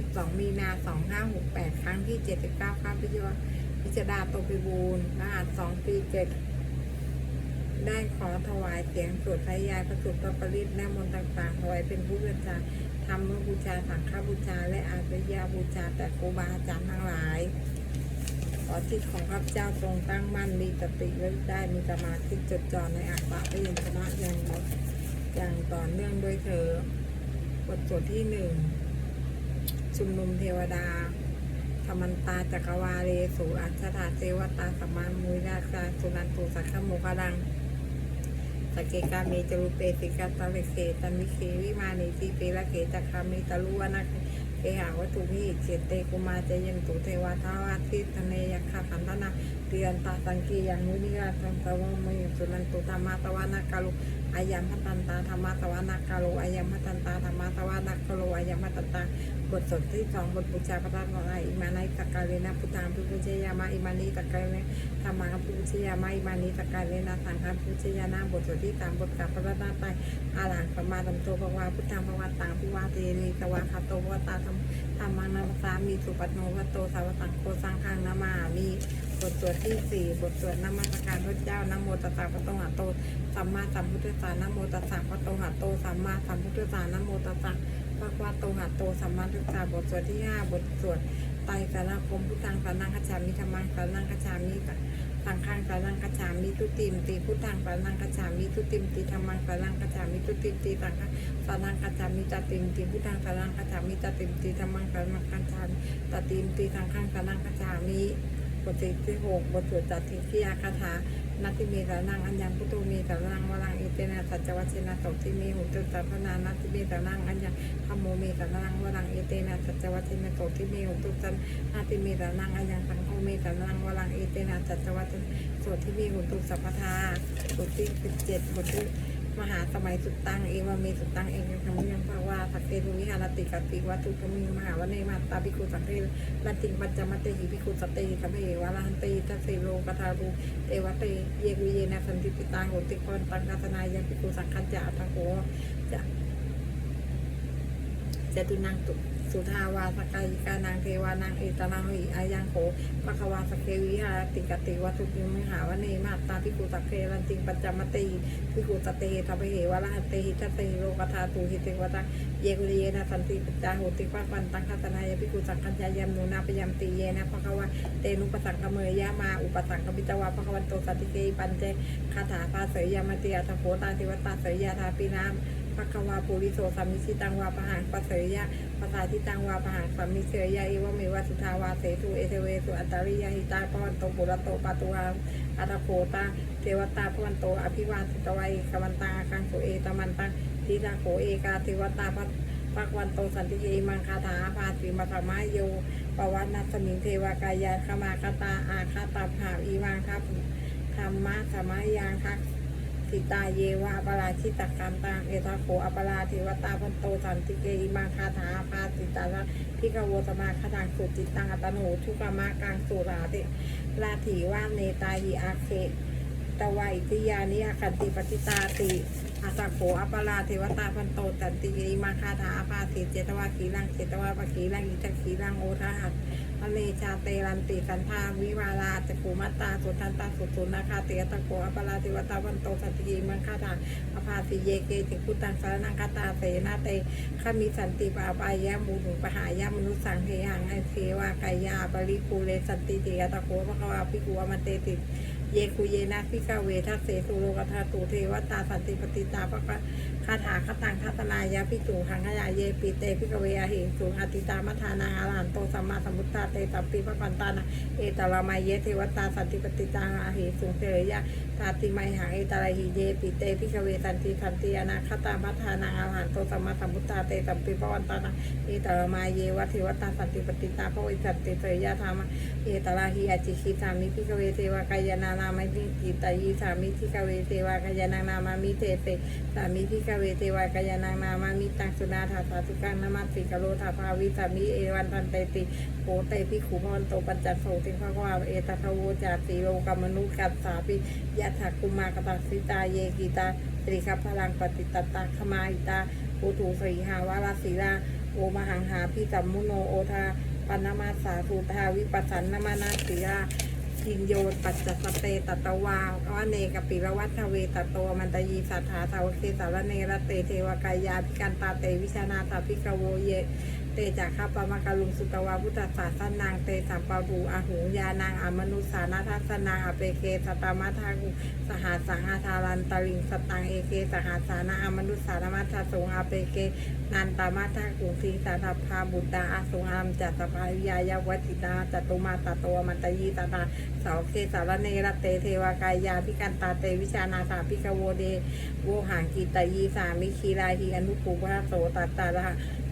ที่22มีนา 2568 ครั้งที่ 79 ครับพิจารพิจารณาโตปิบูลรหัส2ปี7ได้ขอถวายเสียงสวดพยายพระสุตตปริตและมนต์ต่างๆถวายเป็นผู้บูชาธรรมบูชาสังฆบูชา และอาริยบูชาแต่ครูบาอาจารย์ทั้งหลายขอจิตของข้าพเจ้าทรงตั้งมั่นมีสติไว้ได้มีสมาธิจดจ่อในอัตตะพยัญชนะอย่างหมดอย่างต่อเนื่องด้วยเธอบทสวดที่หนึ่ง ชุมนุมเทวดา ธรรมันตาจักรวาเรสูอัจฉราเทวตาสมานมุยราชาสุนันตุสักขโมกดังสเกกาเมจรุเปสิกาตะเลเกตันวิเควิมานิสีเปละเกจักคามิตะลุวนาคเกหาวัตถุพิเจเตกุมาเจยันตุเทวทาวาทิตเนยคาขันธนาเรียนตาสังกียังนุนิราชังตวมยสุนันตุธรรมาตวานาคาลุ อายัมพัตันตาธรรมาตวานาคาลุอายัมพัตันตาธรรมาตวานาคาลุอายัมพัตันตาบทสดที่สองบทบูชาพระธาตุของไออิมานัยตะการเลนะพุทธังพุทธเจยามาอิมานีตะการเลนะธรรมังพุทธเจยามาอิมานีตะการเลนะสังฆพุทธเจยานาบทสดที่สามบทกับพระราชาไตอาหลังสมมาตัมโตภวาพุทธังภวาตังพิวาเตนีตวาคาโตภวตาธรรมธรรมานาสามีสุปัตโนวัตโตสาวสังโฆสังฆังนามามี บทสวดที่สี่บทสวดนมัสการพระเจ้านโมตัสสะพระโตหะโต สัมมาสัมพุทธัสสะนโมตัสสะพระโตหะโต สัมมาสัมพุทธัสสะนโมตัสสะพระวะโตหะโต สัมมาพุทธัสสะบทสวดที่ห้าบทสวดไตรสารคมพุทธังสานังคจามิธรรมังสานังคจามิสังฆังสานังคจามิทุติมติพุทธังสานังคจามิทุติมติธรรมังสานังคจามิทุติมติสังฆังสานังคจามิตติมติพุทธังสานังคจามิตติมติธรรมังสานังคจามิตติมตีสังขังสานังคาถามิ บทที่หกบทสวดจัตติขียาคาถานาทิเมสานังอัญญังพุทโธเมสานังวรังเอเตนะสัจจวัชนะตกที่มีหุตุสัพพนานาทิเมสานังอัญญังธรรมโมเมสานังวรังเอเตนะสัจจวัชนะตกที่มีหุตุสันนาทิเมสานังอัญญังสังโฆเมสานังวรังเอเตนะสัจจวัชนะสวดที่มีหุตุสัพพทาบทที่สิบเจ็ดบทที่ มหาสมัยสุดตังเอวามีสุดตังเองคำยังภาวาสักเตรุวิหารติกติวัตถุกมีมหาวันเนมาตาภิกขุสังเทลัติปัญจมัตเตหิภิกขุสตเตสัมเพวาลันเตทัสเสโลกทารูเตวะเตเยกุเยนะสันติปิตังโหติกรตังกาสนายังภิกขุสังคัญจะอัตโกจะจะตุนังตุ สุทาวาสกายิกานางเทวานางเอตนังหิอายังโขปะควาสเกวิหาติกติวัตุกิมหาวเนมาตาภิกขุสักเทลันติงปัญจมตเตหิพิกุตเตทัพเหวะละหันเตหิทัสเตหิโลกธาตูหิเตวะตังเยกุลีเยนะสันติปัจจาโหติปัปันตังคัตนายพิกุสังคัญญายมนูนาปยมตีเยนะภะคะวะเตนุปสังกเมยยะมาอุปสังกมิตวะภะคะวันโตสัตติเกปัญเจคาถาภาเสยยามติอัตโขตาติวตาเสยยาทาปินาม ภะควาปุริโสสัมมิชิตังวาปะหังปะเสยยะภาษาทิตังวาปะหังสัมมิเสยยะเอวเมวะสุทาวาเสตุเอเทเวสุอัตตาริยหิตาปวันโตปุระโตปะตุหังอัตโคตาเทวตาพวันโตอภิวาสิตวัยกวันตาคังโสเอตมันตังทีตาโขเอกาเทวตาพัพักวันโตสันติเยมังคาถาภาสีมาธรรมโยปวัตนัสมิงเทวากายาขมาคตาอาคาตาภาอีวังทัพธรรมะสมัยยังทัก สิตาเยวาอปราชิตการตังเอทาโขอปราเทวตาพันโตสันติเกอิมาคาถาพาสิตาพิกโวสมาคตังสุจิตตังอัตโนทุกามะกังสุราติลาถีว่าเนตาหิอาเค ตวัยติยานิอาคันติปฏิตาติอาสักโขอัปปาราเทวตาพันโตตันติยิมาคาถาอาภาสิเจตวาขีลังเจตวาปขีลังอิจักขีลังโอทหัสอเลชาเตรันติสันทาวิวาลาจักุมัตตาสุทันตาสุตุนาคาเตตะโขอัปปาราเทวตาพันโตสันติยิมาคาถาอาภาสิเยเกติพุตังสารนังคาตาเสนาเตขมิสันติปาปายะมูหุปหายะมนุสังเทหังไอเทวากายาบริภูเลสันติเตตะโขพระวาภิกุวมันเตติ เยคุเยนะพิกาเวทัสเสสุโลกธาตุเทวตาสันติปฏิตาปะคาถาคตังคาตนายะพิจุหังขยายเยปิเตพิกเวอหิสุอติตามัทานาอาหันโตสัมมาสัมพุทธาเตตัมปิปะปันตานะเอตละมาเยเทวตาสันติปฏิตาอาหิสุเทยะตาติไมหังเอตระหิเยปิเตพิกเวสันติสันติอนาคตามัทานาอาหันโตสัมมาสัมพุทธาเตตัมปิปะปันตานะเอตละมาเยวเทวตาสันติปฏิตาพระวิสันติเตยะธรรมเอตลาหิอาจิคิสามิพิกเวเทวกายนานามิกิตายิสามิพิกเวเทวกายนานามามิเตเตสามิพิกเวเทวากายนานามามิตังสุนาถาสาธุกังนามาติกโลธาภาวิสามิเอวันตันเตติโหเตพิขุพรโตปัญจโสติภควาเอตทะโวจาติโลกามนุกัสสาปิยะถากุมากตาสิตาเยกิตาตริคัพลังปฏิตตาขมาอิตาปุถุสีหาวาลาศีลาโอมหังหาพิสัมมุโนโอทาปนมาสาสุทาวิปัสสันนมานาติยา พินโยปัจจสเตตตวาวะเนกปิรวัตเวตโตมันตยีสัทธาสาวเคสารเนรเตเทวกายาพิการตาเตวิชานาสาพิกโวเย จากข้าปมากลุงสุตวาพุทธศาสนางเตสัมปะภูอาหูยานางอมนุสานาทัสนางอเปเคสตามาทากุสหัสสังหาทารันตริงสตังเอเคสหัสานาอมนุสานามัทสงอาเปเกนันตามาทากุทีสาทพาบุตตาอาสงอามจัตตปายายาวัติตาจตุมาตโตมันตยีตตาสาวเคสารเนรเตเทวากายาพิกันตาเตวิชานาสาพิกโวเดโวหางกิตยีสามิคีราหิอนุปุพะโสตัตตาระ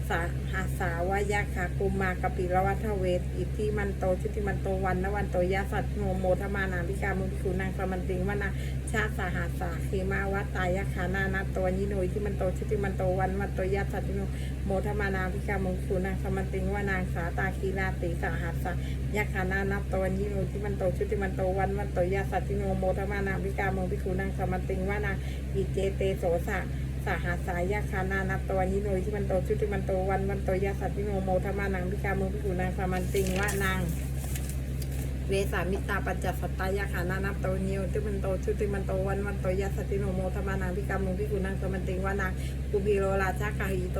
สาหาสาวายาขากุมมากปิรวัฏเวทอิทธิมันโตชุติมันโตวันนวันโตยาสัตโนโมทมานาพิกามุขุนางสมันติงวนาชาสาหาสาเคมาวัตตายาขานานาตัวยิโนยที่มันโตชุติมันโตวันวันโตยาสัตโนโมทมานาพิกามุขุนางสมันติงวานางสาตาคีราติสาหาสายาขานานาตัวยิโนยที่มันโตชุติมันโตวันวันโตยาสัตโนโมทมานาพิกามุขุนางสมันติงวานางอิเจเตโสสะาหาสายยาคานานับตวนยิโนยที่มันโตชุติมันโตวันวันโตยาสัตติโนโมธรรมานังพิกามุพิกุนางสามันติงว่านางเวสามิตาปัจจัสสตตายาขานานับโตนิโยที่มันโตชุติมันโตวันวันโตยาสัตติโนโมธรรมานังพิกามุพิกุนางสามันติงว่านางกุบิโรราชากาหิโต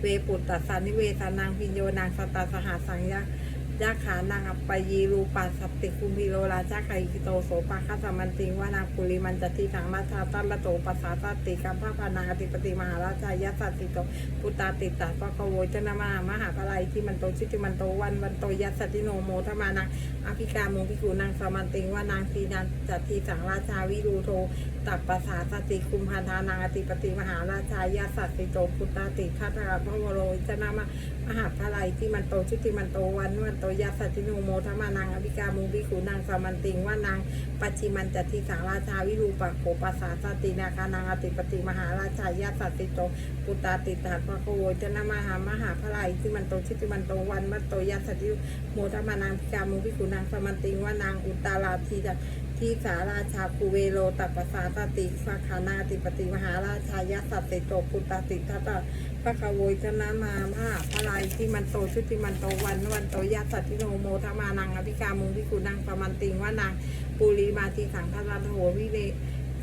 เวปุตตสานิเวสานางพิญโยนางสตาสหาสังยา ยาขานางอัปปยีรูปัสสติคุมพิโรราชาไคกิโตโสปาคัสมันติงวานาปุริมันจติถังมาชาตัลโตปัสสาสติกัมพาพานาอติปติมหาราชายาสัตติโตปุตตาติตาปะกโวจนามามหาภลัยที่มันโตชิติมันโตวันวันโตยัสสติโนโมทมานังอภิกามุพิกูนางสมันติงวานางทีนันจติสังราชาวิรูโทตัปปัสสาสติคุมพันธานางอติปติมหาราชายาสัตติโตปุตตาติทัตตะพะวโรจนามามหาภลัยที่มันโตชิติมันโตวันวันโตยัสสติโนโมทมานังอภิกามุพิขุนางสมันติงว่านางปัจจิมันจติสังราชาวิรูปโขปัสสาสตินาคานางอติปติมหาราชายาสัตติโตปุตตาติตาภะโกโวจนามหามหาภะไรที่มันโตชิติมันโตวันมันโตยัสสติโมทมานังอภิกามุพิขุนางสมันติงว่านางอุตตาราทีจะ ที่สาราชาภูเวโลตัปปสาตติสาคานาติปติมหาราชายสัตติโตปุตตติทัตตพระคโวยชนะมามหาพลายที่มันโตชุติมันโตวันวันโตยัสสัตติโนโมทมานังอภิกามุงพิกุนังสมันติงว่านางปุริมาทีสังทรันโหวิเล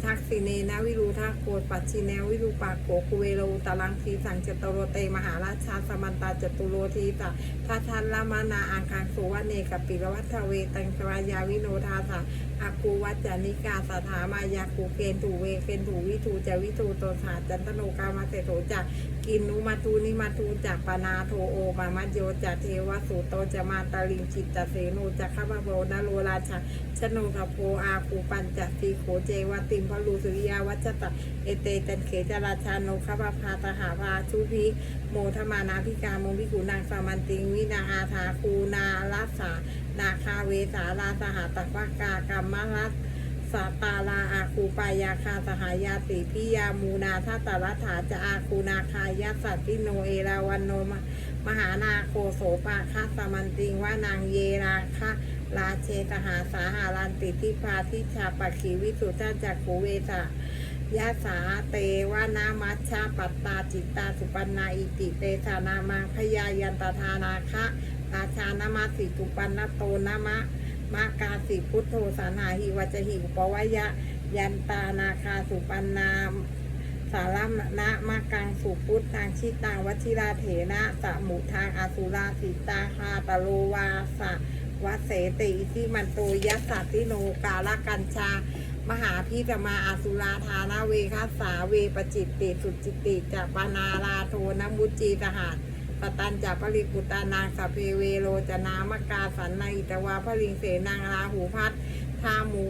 ทักษิเนนะวิรูทักโกปัจฉิเนวิรูปากโกคุเวโรตารังทีสังจตโรเตมหาราชาสมันตาจตุโรทีตาทัทันละมานาอังคังสุวเนกปิรวัฒเวตังสวายาวิโนทาสาอากูวัจจานิกาสถามายากูเกณฑูเวเกณฑูวิทูจะวิทูโตสาจันตโนกามาเสโถจัก กินนุมาทูนิมาทูจากปนาโทโอมามัจโยจากเทวสุโตจะมาตาลิงจิตตเสโนจากข้าพโบนาโลราชาชโนทโพอาคูปัญจสีโขเจวติมพลูสุริยาวัจตะเอเตตันเขจราชาโนข้าพพาตหาภาชุพิโมทมานาพิกาโมวิกุนางสามันติงวินาอาทาคูนาลัสสานาคาเวสาลาสหตปกากรรมรัส สาตาลาอาคูปายาคาสหายาติพิยามูนาทัตตรัฐาจะอาคูนาคายาสัตติโนเอราวันโนมมหานาโคโสปาคาสมันติงว่านางเยราคะราเชตหาสาหารันติทิพาทิชาปขีวิสุทธาจักขูเวสายาสาเตวานามัชชาปัตตาจิตตาสุปันนาอิติเตสานามังพยายันตทานาคะราชานามาสิตุปันนโตนามะ มากาสิพุทโธสานาหิวัจหิอุปวายะ ยันตานาคาสุปันนามสารมนะมากังสุพุทธังชิตังวชิราเถนะสมุทางอสุราสิตาคาตโลวาสะวะเสติอิทิมันโตยัสสะทิโนกาลกัญชา มหาพิจมาอาสุราธานาเวคัสสาเวปจิตติสุจิตติจัปปานาลาโทนมุจจีตหา ปตันจัปริกุตานางสเพเวโรจนามกาสันนาอิตวาพลิงเสนางราหูพัดทามู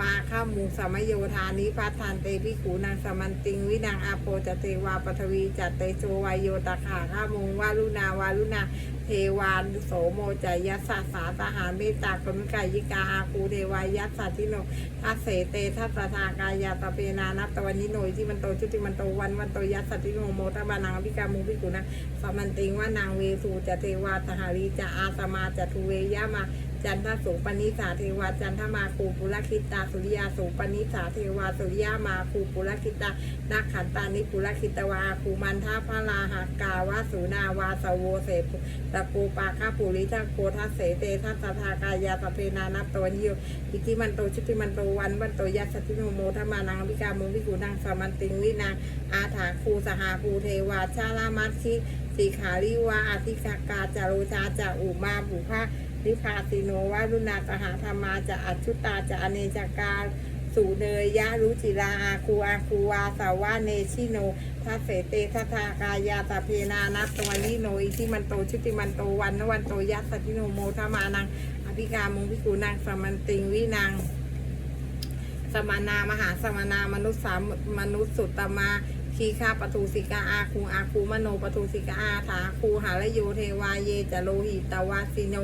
ปาข้ามูสมโยธานิพัทานเตพิขูนางสมันติง วินางอาโปจเทวาปทวีจัตเตโชวายโยตขาข้ามุงวาลุนาวาลุนาเทวานโสโมจายัสสะสาตหาเมตตากรมกายิกาอาคูเทวายัสสะทิโนทัสเสเตทัสสะทากายาตเปนานัตตวันนิโนอิที่มันโตชุติมันโตวันวันโตยัสสะทิโนโมทบานังอภิกามุภิกุนะสมันติงว่านางเวสูจเทวาสหารีจะอาสมาจะทุเวยะมา จันทสุปนิสาเทวาจันทมาคูปุรคิตาสุริยาสุปนิสาเทวาสุริยามาคูปุรคิตานักขันตานิปุรคิตวาคูมันทาพระลาหากาวาสุนาวาสโวเสปุตะปูปาคาปุริทัโคทัสเสเตทัสทากายาตเพนานับตวันโยอิทิมันโตชุติมันโตวันวันโตยัสติโนโมทมานังวิกามุวิกุนังสมันติงวินางอาถาคูสหาภูเทวาชาลามัชชิสีขาริวาอาทิกากาจารุชาจาอุมาบุภา นิพาสิโนวารุณาสหธรรมาจะอัจชุตาจะอเนจากาสุเนยยะรุจิราอาคูอาคูวาสาวาเนชิโนทัสเสเตทัทากายาตาเพนานัตวันนิโนอิทิมันโตชุติมันโตวันนวันโตยัสติโนโมทมานังอภิกามุงพิกูนังสมันติงวินังสมานามหาสมานามนุษย์สามมนุษย์สุตตมาคีฆาปทูสิกาอาคูอาคูมโนปทูสิกาอาถาคูหาลโยเทวาเยจะโลหิตวาสิโน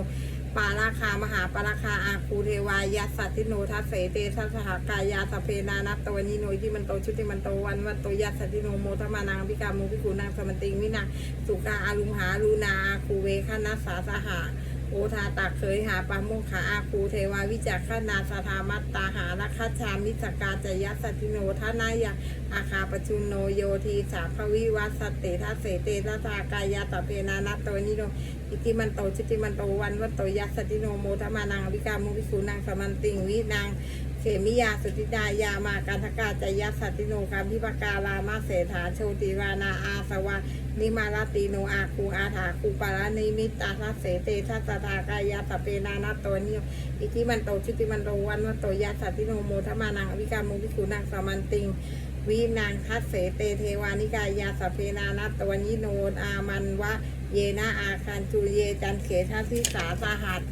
ปาราคามหาปาราคาอาคูเทวายาสัตติโนทัสเสเตทัสหากายาสเพนานัตตวนีโนยิมันโตชุติมันโตวันวันโตยาสัตติโนโมทมานังพิกามุพิกูนางสมันติงวินาสุกาอาลุมหาลูนาอาคูเวคนัสสาสหา โอทาตักเคยหาปาโมงขาอาคูเทวาวิจักขนาสธามัตตาหารัคชามิสกาจยัสติโนทนายาอาคาปชุนโนโยทีสาภวิวัสเตทัสเสเตทัสากายาตเพนานัตตนิโนอิติมันโตชิติมันโตวันวันโตยัสติโนโมทมานังอวิกามุวิสูนังสมันติงวินาง เขมิยาสุติดายามาการทกาจยัสสติโนคามพิปการามาเสถาโชติวานาอาสวานิมาลติโนอาคูอาถาคูปารานิมิตาทัสเสเตทัสสะทากายาตเปนานาโตนิโยอิติมันโตชิติมันโตวันวันโตยัสสติโนโมทมานังอวิกามุวิสูนังสมันติงวินางทัสเสเตเทวานิกายาสเพนานัตวนิโนอามันวะเยนะอาคันจูเยจันเขทัสสิสาสหัส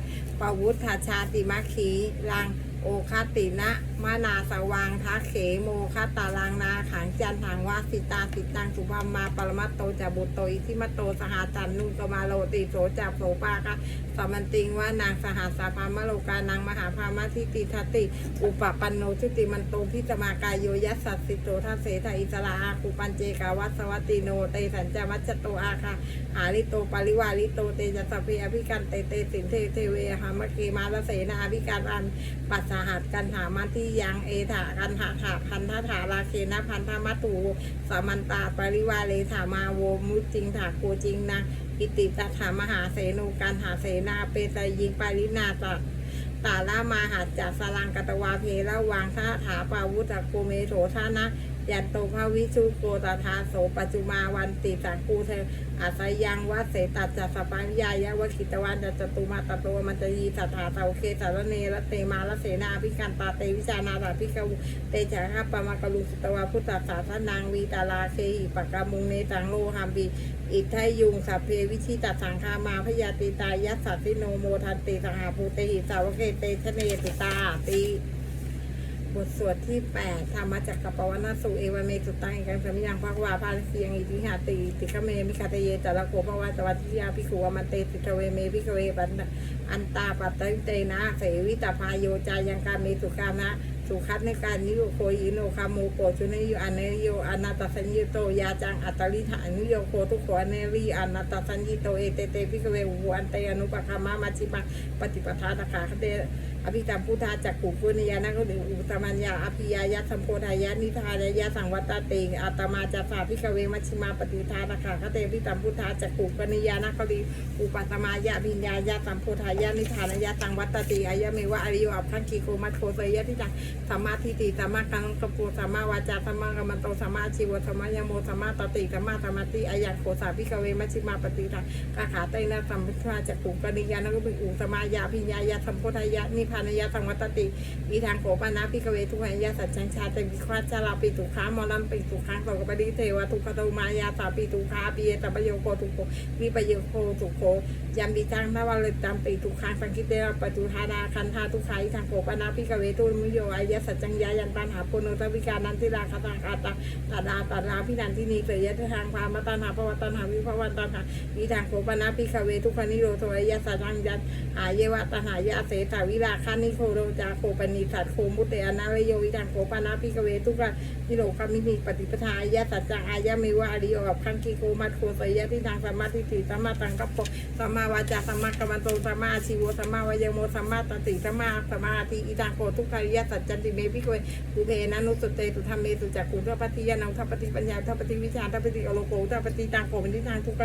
ปวุฒชาติมัคคีลัง โอคาตินะมานาสวังทักเขโมคาตาลังนาขังจันถังวาสิตาสิตังสุภามาปรมัตโตจะบุตโตอิทิมัตโตสหาจันนุกมาโลติโสจับโสปากะสมันติงว่านางสหัสาพามโลกานางมหาพามาทิติทัตติ อุปปันโนชุติมันโตพิจมากายโยยัสสัสสิโตทัสเสทอิสระอาคุปันเจกาวัสวัตติโนเตสัญจวัชโตอาคาหาลิโตปาริวาลิโตเตจัสพเพอภิกันเตเตสินเทเทเวหามะเกมาลเสนาอภิการอันปัสสหัสกันหามาทียังเอถากันหาถาพันธถาราเคนะพันธมัตูสามันตาปริวาเลถามาโวมุจิงถาโกจิงนะอิติตถามหาเสนูกันหาเสนาเปตยิงปารินาตตาลามาหัดจัดสลังกตวาเพระวางท่าถาปาวุตโกเมโถทานะ ยันโตภาวิชุโกตทาโสปัจจุมาวันติสักกูเทอาศัยยังวัดเสตัดจัสปัญญายะวคิตวันจัจตุมาตโตมันจะยีสัทธาเตาเคสารเนรเตมาลเสนาพิการตาเตวิจานาตาพิกวเตจาคาปมากรุสุตวาพุทธศาสนางวีตาลาเคหิปกามุงเนตังโลหามบีอิทายุงสัพเพวิชิตัดสังคามาพยาติตายัสสัตติโนโมทันติสังหาภูเตหิสาวเกเตชะเนติตาติ บทสวดที่8ธรรมจักรปวนาสุเอวเมสุตังกังสมิยังภควาภาลเสียงอิทิหาติติขเมมิคาเตเยตระโกภวะตวัติยาภิกขุวมันเตติทเวเมภิกเวปันอันตาปัตติเตนะเสวิตาพายโยจายังการเมสุกานะสุขัตในการนิโยโคยิโนคาโมโปชุนโยอันเนโยอนาตสัญญโตยาจังอัตตริฐานุโยโคทุกขอเนรีอนาตสัญญโตเอเตเตพิกเวอุอันเตอนุปคามามาชิมาปฏิปทาตขาคเต อภิธรรมพุทธาจักขุปุญญาณก็ถึงอุตมัญญาอภิยายะสัมโพธายะนิทานายะสังวัตเตงอัตมาจัสสาพิกเวมัชิมาปฏิทาตขาคเตพิธรรมพุทธาจักขุปุญญาณก็ดีอุปัตมายะพิญญายะสัมโพธายะนิทานายะสังวัตติอายะเมวะอริโยอัพพันคีโกมัตโคเสยะที่จังสัมมาทิฏฐิสัมมากังกปูสัมมาวาจาสัมมากัมมันโตสัมมาชีวสัมมายโมสัมมาตติสัมมาสมาธิอายัโคสาพิกเวมัชฌิมาปฏิทังกาขาเตนะสัมพุทธาจักขุกนิยานก็เป็นอุสมายาพิญญายะสัมโพธายะนิพานยาสังวัตติวิทางโขปานาพิกเวทุหันยาสัจจังชาติวิควาจาราปิตุขามอลัมปิตุขังสกปริเทวทุกขโตมายาสาปิตุขาปีเอตปโยโคทุกโควิปโยโคทุโคยามบิจังนาวาเลตัมปิตุขังสังคิเตระปตุธาดาคันธาทุขาทางโขปานาพิกเวทุมุโยอายาสัจจังยายันตันหาปุโนตวิการนันติราคาตาคาตาตาดาตาดาพินันทินีเสยยะทางพามตันหาภวตันหาวิภวันตันหาวิทางโขปานาพิกเวทุกขนิโรโทอายาสัจจังยันหายเยวะตหายาเสถาวิราคานิโคโรจาโคปนิสัตโคมุตเตอนาเวโยวิทังโคปานาพิกเวทุกะนิโรคามินีปฏิปทาอายะสัจจังอายะเมวะอริโยกับคังกีโกมัตโคสยะที่ทางสมมาทิฏฐิสัมมาตังกัปโปสัมมาวาจาสัมมากัมมันโตสัมมาชีวสัมมาวายโมสัมมาตติสัมมาสมาธิอิทังโคทุกขายะสัจจันติเมพิกเวภูเพนะนุสเตตุธรรมเมตุจักขุทัปฏิยานังทัปฏิปัญญาทัปฏิวิชาทัปฏิอโลโกทัปฏิตังโกเป็นที่ทางทุกข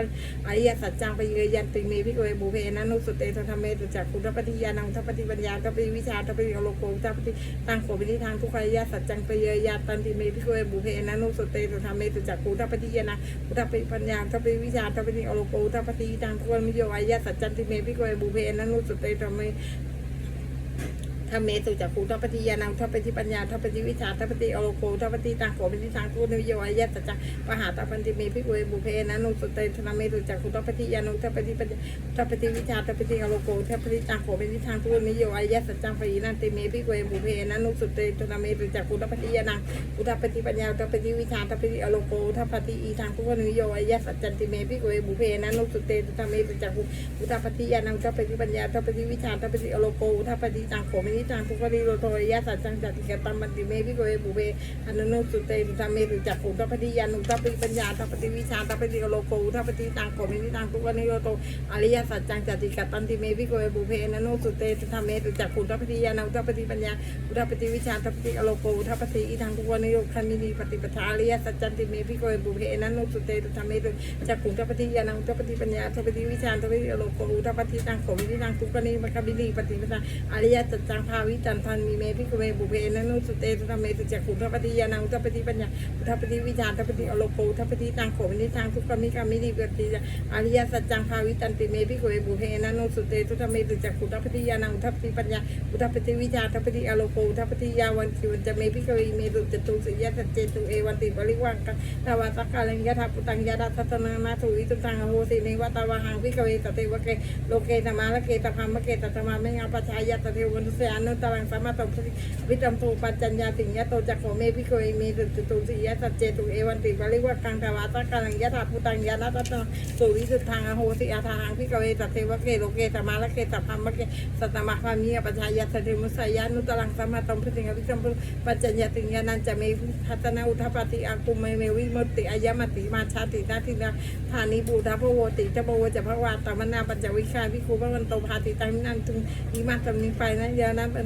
อริยสัจจังไปเยยันติเมพิกเวภูเพนะนุสเตตุธรรมเมตุจักขุทัปฏิยานังทัปฏิปัญญาทัปฏิวิชาทัปฏิอโลโกจาปฏิตังโกเป็นที่ทางทุกขายาสัจจังไปเยยาตันติเมพิกเวภูเพนะนุสเตตุธรรมเมตุจักขุทัปฏิยานังทัปปิปัญญาทัปฏิวิชาทัปฏิอโลโกทัปฏิตังโกมิโยอริยสัจจันติเมพิกเวภูเพนะนุสเตตุธรรมเม ทำเมตุจักขุทัปฏิยานังทัปฏิปัญญาทัปฏิวิชาทัปฏิอโลโกทัปฏิตังโกเป็นที่ทางทูนิโยอายะสัจจังปหาตาปันติเมพิกเวบุเพนะนุสเตธนาเมตุจักขุทัปฏิยานุทัปฏิปัญญาทัปฏิวิชาทัปฏิอโลโกทัปฏิตังโกเป็นที่ทางทูนิโยอายะสัจจังปะยินันติเมพิกเวบุเพนะนุสเตธนาเมตุจักขุทัปฏิยานังอุทัปฏิปัญญาทัปฏิวิชาทัปฏิอโลโกทัปฏิอีทางทูนิโยอายะสัจจันติเมพิกเวบุเพนะนุสเตธนาเมตุจักขุอุทัปฏิยานังทัปฏิปัญญาทัปฏิวิชาทัปฏิอโลโกทัปฏิตังโกเป็นที่ทางทูตนิโยโทยะสัจจังจัติกตัมมันติเมพิโกเอบุเบอนนุสุเตตุธรรมเมตุจักขุทัปปฏิยานุทัปปฏิปัญญาทัปปฏิวิชาทัปปฏิโลโกทัปปฏิตังโกมินิตังทุกนิโยโตอริยสัจจังจัติกตัมติเมพิโกเอบุเบอนนุสุเตตุธรรมเมตุจักขุทัปปฏิยานุทัปปฏิปัญญาทัปปฏิวิชาทัปปฏิโลโกทัปปฏิอีทางทุกนิโยคันมินีปฏิปทาอริยสัจจันติเมพิโกเอบุเบอนนุสุเตตุธรรมเมตุจักขุทัปปฏิยานุทัปปฏิปัญญาทัปปฏิวิชาทัปปฏิโลโกทัปปฏิตังโกมินิตังทุกนิมัคมินีปฏิปทาอริยสัจจังภาวิจันทันมีเมพิกเอบุเพนะนุสุเตตุธรรมเมตุจักขุทัปฏิยานังทัปฏิปัญญาทัปฏิวิชารทัปฏิอโลโกทัปฏิตังโขมินิทางทุกขมิกามินิปฏิยาอริยสัจจังภาวิตันติเมพิกเอบุเพนะนุสุเตตุธรรมเมตุจักขุทัปฏิยานังทัปฏิปัญญาทัปฏิวิชารทัปฏิอโลโกทัปฏิยาวันติวันจะเมพิกเอเมตุจตุสิยะสัจเจตุเอวันติบริวังกันตาวาสักกาลังยะทัปุตังยะดัตตนานาถุอิตุตังโหสิเนวัตวะหังพิกเอตเตวะเกโลเกตมาละเกตพัมมะเกตตมาเมงาปชายะตเทวันตุเสอนุตตังสัมมาตมวิตัมโตปัจจัญญาสิงยะโตจักโขเมพิโกเอเมตุจตุสิยะสัจเจตุเอวันติบริวังกังตาวาสักกาลังยะทัปุตังยะนัตตนาสุวิสุทธังโหสิอาทาหังพิโกเอตเทวะเกโลเกตมาละเกตพัมมะเกสัตมะพามีปชายะตเทมุสยานุตตังสัมมาตมพิสิงวิตัมปัจจัญญาสิงยะนันจะเมพัตนาอุทปฏิอากุเมเมวิมุตติอายมติมาชาตินาทินาธานิบูดาพโวติจะโวจะพระวาตมนาปัญจวิชาวิคูพระวันโตภาติตังนันทุงอิมาตมิไปนะยานันเป็น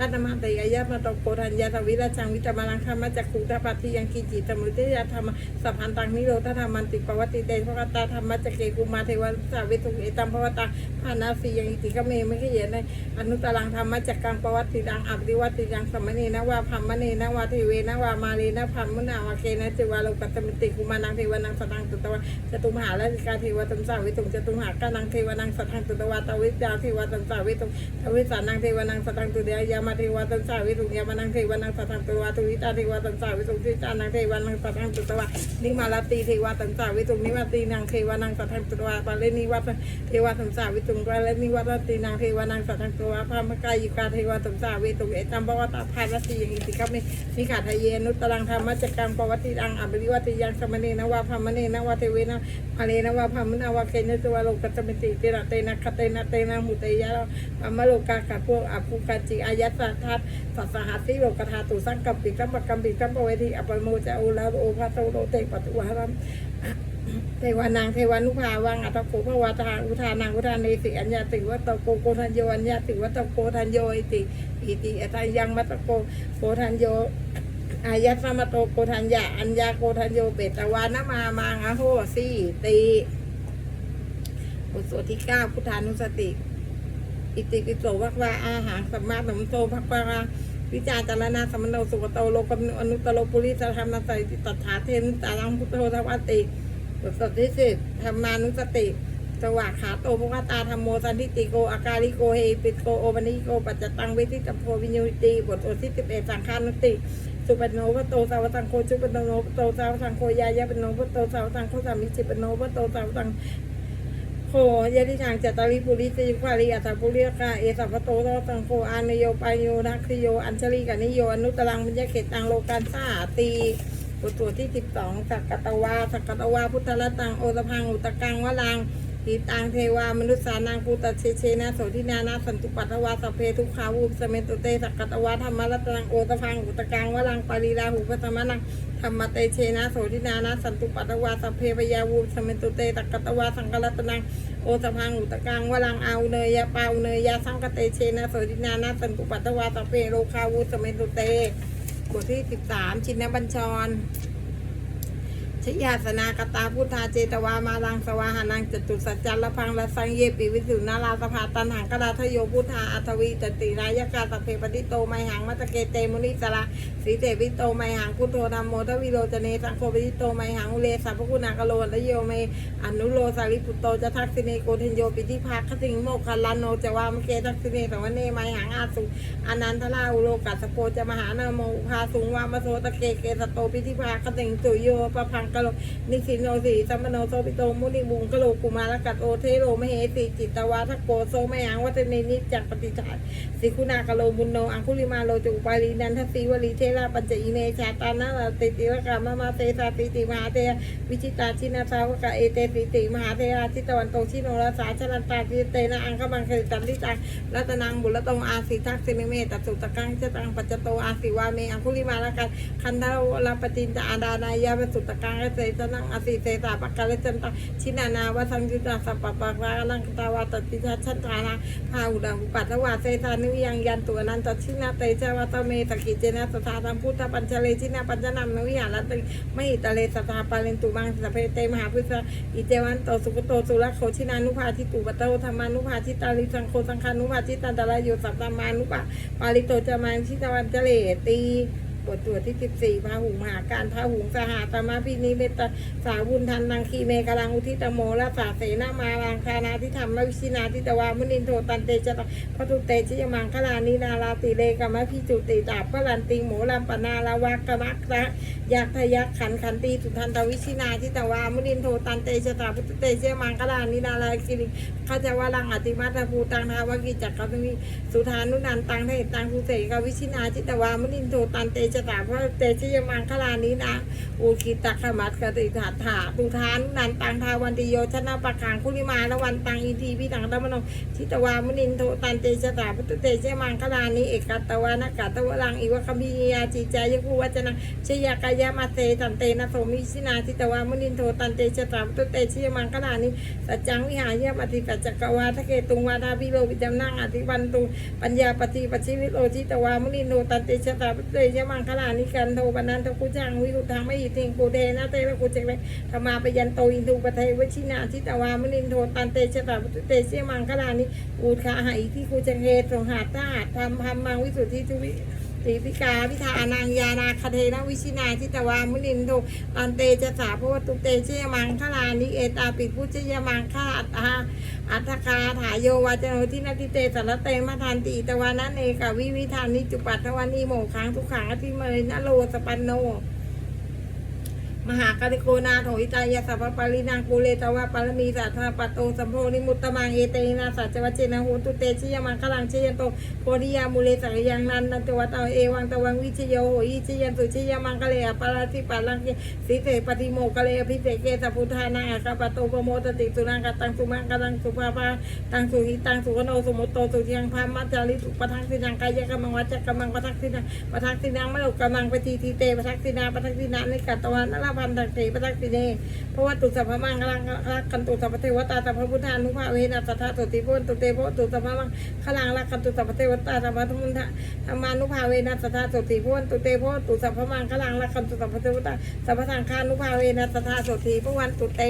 รัตมาตยายะมาตโกธัญญาทวิราชังวิจามาลังธรรมจักขุตปัติยังกิจิตมุติยธรรมสัพพันตังนิโรธธรรมันติปวัติเตภะตาธรรมจักเกกุมาเทวสาวิทุเอตัมภวตาภานาสียังอิติกเมไม่ขยในอนุตลังธรรมจักกังปวัติดังอัปติวัติยังสมณีนวาพัมมณีนวาเทเวนวามาลีนพัมมุนาวาเกนะจิวาโลกัตมิติกุมานังเทวนังสตังตุตวะจตุมหาราชกาเทวตัมสาวิตุจตุมหากานังเทวนังสตังตุตวะตวิจาเทวตัมสาวิตุทวิสานังเทวนังสตังตุเดียยามาเทวตัมสาวิตุยามานังเทวานังสตังตุวะทวิตาเทวตัมสาวิตุทิจานังเทวานังสตังตุตวะนิมาลตีเทวตัมสาวิตุนิวัตีนังเทวานังสตังตุตวะปาเลนิวัตเทวตัมสาวิตุปาเลนิวัตตีนังเทวานังสตังตุตวะพามกายิกาเทวตัมสาวิตุเอตัมภวตาภาลสียังอิติกัมเมนิขาทะเยนุตตังธรรมจักกังปวัติดังอภิวัติยังสมณีนวาพัมมณีนวาเทเวนะมาเลนวาพัมนาวาเกณตุวะโลกัตมิติเตระเตนะคเตนะเตนะมุตยะพัมโลกากัพวกอภูกาจิอายัสทัตสัสหัสสิโลกธาตุสังกัปปิกัมปกัมปิกัมปเวทีอปโมจะโอลาโอภาโตโลเตปตุวารัมเทวานางเทวานุภาวังอัตโกภวาทาอุทานังอุทานเนสิอัญญาติวัตโกโกทันโยอัญญาติวัตโกทันโยอิติอิติอัตยังมัตโกโกทันโยอายัสมโตโกทัญญาอัญญาโกทันโยเปตวานามามังอโหสีตีบทสวดที่เก้าพุทธานุสติ อิติปิโสวักวาอาหารสัมมาสัมโตภักวาวิจารจารณาสัมโนสุขโตโลกมนุอนุตโลปุริสธรรมสัยติตัทธาเทนุตาลังพุทโธทวัตติบทสดที่สิบธรรมานุสติสวากขาโตภควตาธรรมโมสันทิติโกอาการิโกเฮปิโกโอบันิโกปัจจตังเวทิตัมโพวิญญูติบทโอที่สิบเอ็ดสังฆานุติสุปนโนพระโตสาวตังโคจุปนโนพระโตสาวตังโคยายะปนโนพระโตสาวตังโคสามิจิปนโนพระโตสาวตัง โคยะทิทางจตาริปุริสยุควาริอัตถปุริยกาเอสัพพโตสาวตังโฆอานโยปายโยนักโย อัญชลีกานิโย อนุตรังมัญญเขตังโลกันสาตีบทตัวที่สิบสองสักกตวาสักกตวาพุทธละตังโอตพังอุตกังวะลัง หิตังเทวามนุษย์สานังปูตเชเชนะโสทินานาสันตุปัตวาสเพทุขาวูสเมตุเตสักกตวาธรรมรัตนังโอตพังอุตกังวลังปารีลาหูปัสมนังธรรมเตเชนะโสทินานาสันตุปัตวาสเพปยาวูสเมตุเตสักกตวาสังกรัตนังโอตพังอุตกังวลังเอาเนยยาเปาเนยยาสังกเตเชนะโสทินานาสันตุปัตวาสเพโลคาวูสเมตุเตบทที่สิบสามชินบัญชร ชยาสนากตาพุทธาเจตวามาลังสวาหานังจตุสัจจัละพังละสังเยปิวิสุนาราสภาตันหังกราทโยพุทธาอัทวีตติรายกาสเพปฏิโตไมหังมัตเกเตมุนิสระสีเตวิโตไมหังพุทโธธรรมโมทวิโรจเนสังโฆปฏิโตไมหังอุเลสัพพคุณากโลละโยเมอนุโลสาริปุตโตจะทักษิเนโกเทนโยปิธิภาคสิงโมคัลลานโนจะวามเกทักษิเนสวเนไมหังอาสุอนันทราอุโลกัสโปจะมหานาโมอุภาสุงวามโสตะเกเกสโตปิธิภาคสิงสุโยปะพังกะโลนิสินโนสีสัมมโนโสปิโตมุนิบุงกะโลกุมารกัตโอเทโรมเหสีจิตวาทโกโซมยังวัตเนนิจักปฏิจารสิคุณากะโลบุญโนอังคุลิมาโลจุปาลีนันทสีวลีเทราปัญจอิเมชาตานาลาติติวกามมาเตสาติติมหาเทวิจิตาชินาสาวกะเอเตติติมหาเทราชิตวันโตชิโนรสาชนันตาจิเตนะอังคมังคริตันติจังรัตนังบุรตงอาสิทักสิเมเมตสุตะกังจตังปัจจโตอาสิวาเมอังคุลิมาลกันคันทารลาปจินตอาดานายาปสุตะกังเสตนังอาสิเสตาปกาลจันตชินานาวสังยุตาสัปปะปะกาลังตาวาตติทัชันทานาพาหุดาหุปัตถวาเสธานุยังยันตัวนันตชินาเตจวัตเมตกิเจนะสถาธรรมพุทธปัญชเลชินาปัญจนามนวิหารติไม่ตะเลสถาปาเลนตุมังสเพเตมหาพุทธอิเจวันโตสุขโตสุรโคชินานุภาทิตุปโตธรรมานุภาทิตาลิสังโคสังคานุภาทิตันตรายโยสัตตามานุปาปาลิโตจามังชิตวันเจเลตี บทตัวที่สิบสี่พาหุงมหาการพาหุงสหาตมาพินิเมตตาสาวุนทันนังคีเมกลังอุทิตโมละสาเสนามาลังคานาทิธรรมวิชินาทิตวามุนินโทตันเตจตพระทุเตชิยมังคลานินาราติเลกมะพิจุติตาพระลันติงโมลัมปนาลาวากมักระยักทยักขันขันตีสุทันตวิชินาทิตวามุนินโทตันเตจตาพระทุเตชิยมังคลานินารากิริขจาวลังอติมัตภูตังทาวกิจักรวิสุธานุนันตังเทตังภูเสกวิชินาทิตวามุนินโทตันเตจตาพระเตชิยมังคลานินาอุคิตขมัตกติถาถาตุทานนันตังทาวันติโยชนะปะขังคุลิมาละวันตังอินทีพิตังตมโนทิตวามุนินโทตันเตชะตาพุทธเตชะมังคลานิเอกัตตวานกัตตวลังอิวะคมิยาจิจายกุวัจนังชยากายามาเตตันเตนะโสมิชินาทิตวามุนินโทตันเตชะตาพุทธเตชะมังคลานิสัจจังวิหายะปฏิปัจจกวาทะเกตุงวาทาพิโลวิจำนังอธิวันตุปัญญาปฏิปัชิวิโลทิตวามุนินโทตันเตชะตาพุทธเตชะมังขลานิกันโทปนันทกุจังวิรุทังไม่หิทิงกูเดนะเตระกุจเวธรรมาปยันโตอินทุปเทวชินาทิตวามนินโทตันเตชะตาเตชะมังขลานิอูดขาหายที่กูจเกตรงหาตาทำทำมังวิสุทธิจุวิ ติพิกาพิธานางยานาคเทนวิชินาทิตวามุนินโทตันเตจะสาพวตุเตเชยมังคลานิเอตาปิพุชยมังคาอัตตาอัตคาถายโยวาจโนทินาทิเตสารเตมาทานติตวานันเอกวิวิธานิจุปัตถวานีโมขังทุกขังอธิเมยนโลสปันโน มหากริโกนาโถอิตายาสัพพปารินางกูเลตวะปารมีสัทธาปตโตสัมโพนิมุตตมังเอเตนะสัจวัจเจนะโหตุเตชิยมังคลังเชยันโตโพธิยามูเลสักยังนันนันตวัตเอาเอวังตวังวิชโยโหอิชยันสุชยมังคะเลอปาราธิปัลลังเกสิเตปฏิโมกะเลอภิเศเกสัพพุทธานังอาคาปโตปโมตติสุนังกตังสุมังกตังสุภาภาตังสุหิตังสุขโนสมุตโตสุยังพามัจจาริสุปทังสินังกายกมังวัจกรรมังปทังสินังปทังสินังมโนกมังปฏิทีเตปทังสินาปทังสินานิกัตตวันนรพันตังเตปทังสิเนเพราะว่าตุสัพพมังกลังรักกันตุสัพพเทวตาสัพพพุทธานุภาเวนัสสัทธาตุติพุนตุเตโพตุสัพพมังขลังรักกันตุสัพพเทวตาสัพพทุมุนทะธรรมานุภาเวนัสสัทธาตุติพุนตุเตโพตุสัพพมังขลังรักกันตุสัพพเทวตาสัพพสังฆานุภาเวนัสสัทธาตุติพุวันตุเต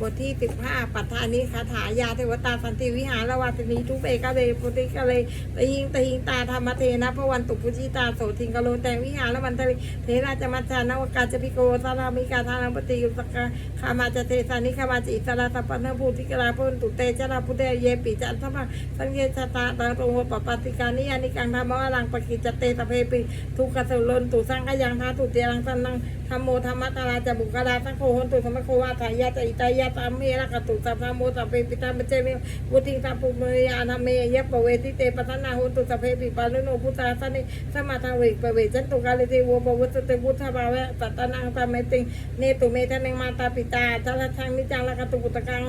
บทที่สิบห้าปัฏฐานิคาถายาเทวตาสันติวิหารวาสนีทุเบกะเลปุติกะเลตะหิงตะหิงตาธรรมเทนะพระวันตุพุจิตาโสทิงกะโลแตงวิหารวันทะเลเทราจมัจจานวกาจพิโกสารามิกาทานังปฏิยุสกาคามาจเทสานิคามาจิอิสราตปันนภูติกะลาพุนตุเตจราพุเตเยปิจันทมะสังเกชตาตาโตโหปปติกานิยานิกังธรรมวรังปกิจเตตะเพปิทุกขสุลนตุสังขยังทาตุเตรังสันนังธรรมโมธรรมตาราจะบุกลาสังโฆหนตุสมโควาทายาตอิตายาตามเมระกตุสัพพะโมสัพเพปิตามเจเมวุติงสัพพุเมยานาเมยะปเวทิเตปทนาหนตุสัพเพปิปาลุโนพุทธาสนิสมาทาเวกปเวจันตุกาลิเทวปวุตเตพุทธภาวะสัตตนังตามเมติงเนตุเมทะเนงมาตาปิตาทัลทังนิจังละกตุปุตกัง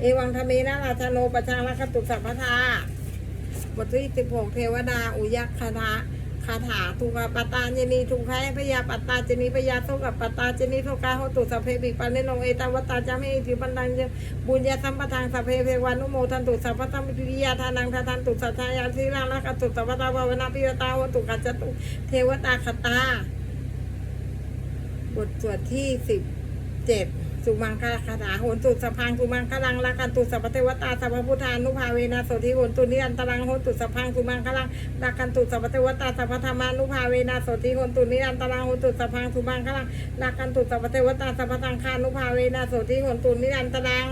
เอวังธเมนะราชโนปชาละกตุสัพพทาบทที่สิบหกเทวดาอุยักคาถา คาถาทุกปตตาเจนีทุกขพยาปตตาเจนีพยาโทกับปตตาเจนีโทกาโหตุสัพเพปิปันเนโนเอตาวตาจามเอติปันดังบุญญาสัมปทางสัพเพเทวานุโมทันตุสัพพะธรรมปิยาทานังทาทันตุสัจายาสีรังลักตุสัพพะตาภาวนาปิยตาโหตุกัจจตุเทวตาคตา บทสวดที่สิบเจ็ด สุมังคลคาถาโหนตุสัพังสุมังคลังละกันตุสัพพเทวตาสัพพพุทธานุภาเวนะโสติโหนตุนิรันตรังโหนตุสัพพังสุมังคลังละกันตุสัพพเทวตาสัพพธรรมานุภาเวนะโสติโหนตุนิรันตรังโหนตุสัพพังสุมังคลังละกันตุสัพพเทวตาสัพพะทางคานุภาเวนะโสติโหนตุนิรันตรัง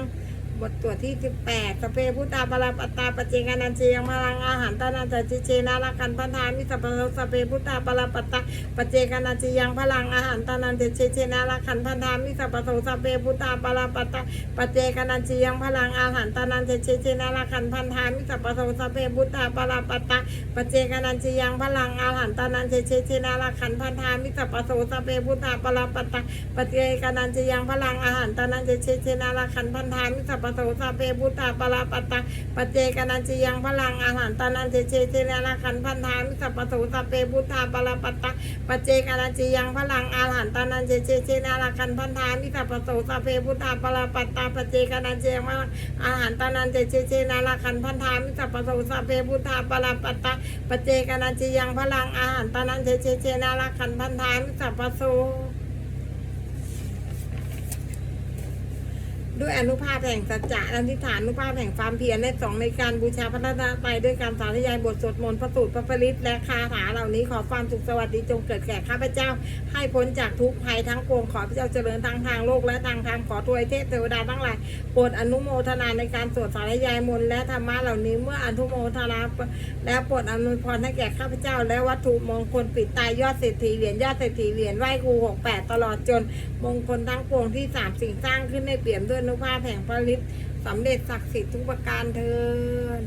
บทตัวที่18สเพพุทธาปราปัตตาปเจกานันเจียังพลังอาหารตานันจจิเจนาลกันพันธามิสัพพะสเพพุทธาปราปัตตาปเจกานันเจียงพลังอาหารตานันเจเจเจนาลกันพันธามิสัพพะสพเพพุทธาปราปัตตาปเจกานันเจียงพลังอาหารตานันเจเจเจนาลกันพันธามิสัพพะสพเพพุทธาปราปัตตาปเจกานันเจียงพลังอาหารตานันเจเจเจนาลกันพันธามิสัพพะสพเพพุทธาปราปัตตาปเจกานันเจียงพลังอาหารตานันเจเจเจนาลกันพันธามิสัพพะสพเพพุทธาปราปัตตาปเจกนันเจยังพลังอาหารตานันเจเจเจเนนาลกันพันธามิสัพพะสพเพพุทธาปราปัตตาปเจกนันเจยังพลังอาหารตานันเจเจเจเนนาลกันพันธามิสัพพะสพเพพุทธาปราปัตตาปเจกนันเจยังพลังอาหารตานันเจเจเจเนนาลกันพันธามิสัพพะสพเพพุทธาปราปัตตาปเจกนันเจยังพลังอาหารตานันเจเจเจเนนาลกันพันธามิสัพพะโส ด้วยอนุภาพแห่งสัจจะอธิษฐานอนุภาพแห่งความเพียรและสองในการบูชาพระรัตนตรัยด้วยการสาธยายบทสวดมนต์พระสูตรพระปริตและคาถาเหล่านี้ขอความสุขสวัสดีจงเกิดแก่ข้าพเจ้า ให้พ้นจากทุกภัยทั้งปวงขอพระเจ้าเจริญทั้งทางโลกและทางธรรมขอทวยเทพเทวดาทั้งหลายโปรดอนุโมทนาในการสวดสาธยายมนต์และธรรมะเหล่านี้เมื่ออนุโมทนาและโปรดอนวยพรให้แก่ข้าพเจ้า และวัตถุมงคลปิดตายยอดเศรษฐีเหรียญยอดเศรษฐีเหรียญไหว้ครูหกแปดตลอดจนมงคลทั้งปวงที่สามสิ่งสร้างขึ้นในเปี่ยมด้วยนุภาพแห่งพระฤทธิ์สำเร็จศักดิ์สิทธิ์ทุกประการเทิน